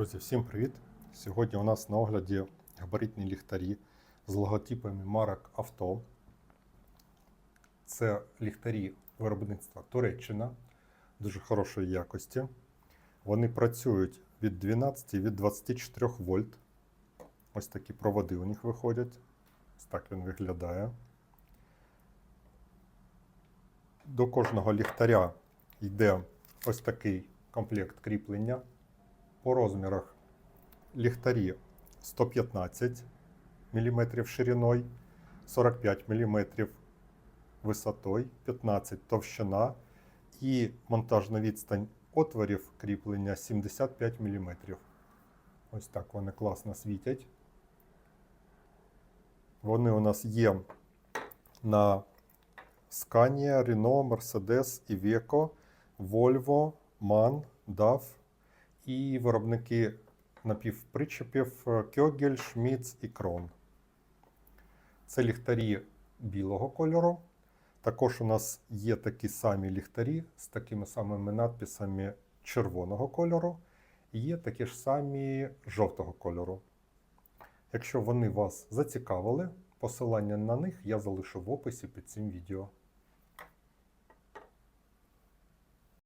Друзі, всім привіт! Сьогодні у нас на огляді габаритні ліхтарі з логотипами марок авто. Це ліхтарі виробництва Туреччина дуже хорошої якості. Вони працюють від 12 і від 24 вольт. Ось такі проводи у них виходять. Ось так він виглядає. До кожного ліхтаря йде ось такий комплект кріплення. По розмірах ліхтарі 115 мм шириною, 45 мм висотою, 15 товщина і монтажна відстань отворів кріплення 75 мм. Ось так вони класно світять. Вони у нас є на Scania, Renault, Mercedes, Iveco, Volvo, MAN, DAF і виробники напівпричепів Кьогель, Шміц і Крон. Це ліхтарі білого кольору. Також у нас є такі самі ліхтарі з такими самими надписами червоного кольору. І є такі ж самі жовтого кольору. Якщо вони вас зацікавили, посилання на них я залишу в описі під цим відео.